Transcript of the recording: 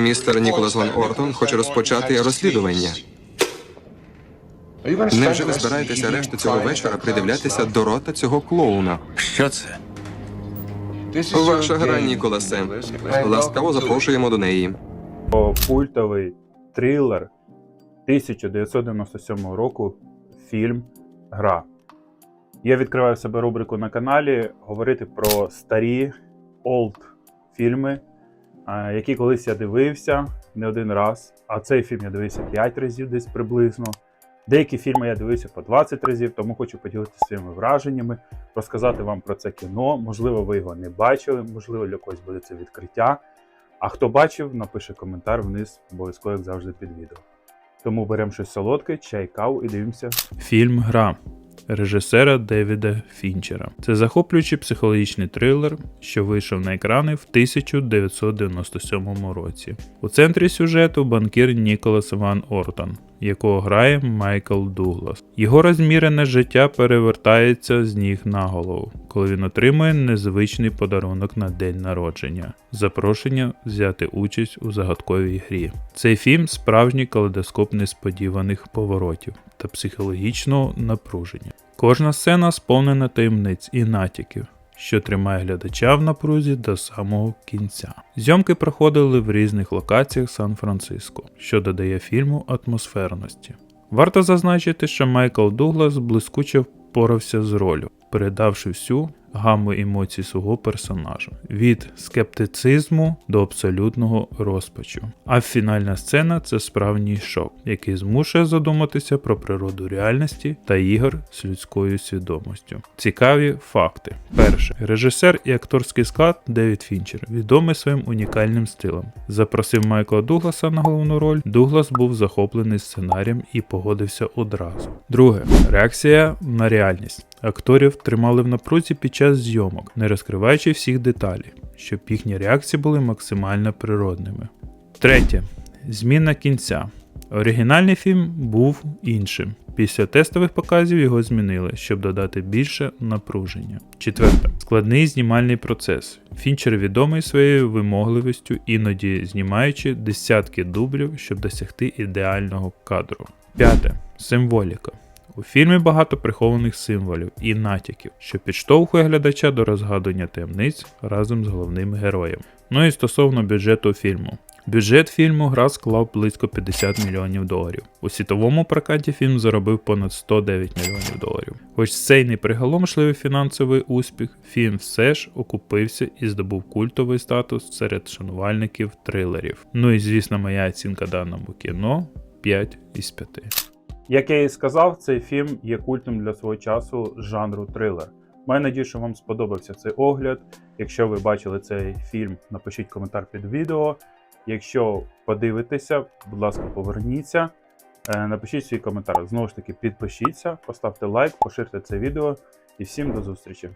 Містер Ніколас Ван Ортон хоче розпочати розслідування. Невже ви збираєтеся решту цього вечора придивлятися до рота цього клоуна? Що це? Ваша гра, Ніколасе. Ласкаво запрошуємо до неї. Культовий трилер 1997 року фільм Гра. Я відкриваю в себе рубрику на каналі говорити про старі олд фільми, які колись я дивився не один раз. А цей фільм я дивився 5 разів десь приблизно. Деякі фільми я дивився по 20 разів, тому хочу поділитися своїми враженнями, розказати вам про це кіно. Можливо, ви його не бачили, можливо, для когось буде це відкриття. А хто бачив, напише коментар вниз, обов'язково, як завжди, під відео. Тому беремо щось солодке, чай, каву і дивимося. Фільм Гра режисера Девіда Фінчера. Це захоплюючий психологічний трилер, що вийшов на екрани в 1997 році. У центрі сюжету банкір Ніколас Ван Ортон, якого грає Майкл Дуглас. Його розмірене життя перевертається з ніг на голову, коли він отримує незвичний подарунок на день народження запрошення взяти участь у загадковій грі. Цей фільм справжній калейдоскоп несподіваних поворотів та психологічного напруження. Кожна сцена сповнена таємниць і натяків, що тримає глядача в напрузі до самого кінця. Зйомки проходили в різних локаціях Сан-Франциско, що додає фільму атмосферності. Варто зазначити, що Майкл Дуглас блискуче впорався з ролью, передавши всю гаму емоцій свого персонажа від скептицизму до абсолютного розпачу. А фінальна сцена це справжній шок, який змушує задуматися про природу реальності та ігор з людською свідомістю. Цікаві факти: перше, режисер і акторський склад Девід Фінчер, відомий своїм унікальним стилем. Запросив Майкла Дугласа на головну роль. Дуглас був захоплений сценарієм і погодився одразу. Друге, реакція на реальність. Акторів тримали в напрузі під час зйомок, не розкриваючи всіх деталей, щоб їхні реакції були максимально природними. Третє. Зміна кінця. Оригінальний фільм був іншим. Після тестових показів його змінили, щоб додати більше напруження. Четверте. Складний знімальний процес. Фінчер відомий своєю вимогливістю, іноді знімаючи десятки дублів, щоб досягти ідеального кадру. П'яте. Символіка. У фільмі багато прихованих символів і натяків, що підштовхує глядача до розгадування таємниць разом з головним героєм. Ну і стосовно бюджету фільму. Бюджет фільму гра склав близько 50 мільйонів доларів. У світовому прокаті фільм заробив понад 109 мільйонів доларів. Хоч цей неприголомшливий фінансовий успіх, фільм все ж окупився і здобув культовий статус серед шанувальників трилерів. Ну і звісно, моя оцінка даному кіно 5 із 5. Як я і сказав, цей фільм є культом для свого часу жанру трилер. Маю надію, що вам сподобався цей огляд. Якщо ви бачили цей фільм, напишіть коментар під відео. Якщо подивитеся, будь ласка, поверніться, е, напишіть свій коментар. Знову ж таки, підпишіться, поставте лайк, поширте це відео і всім до зустрічі!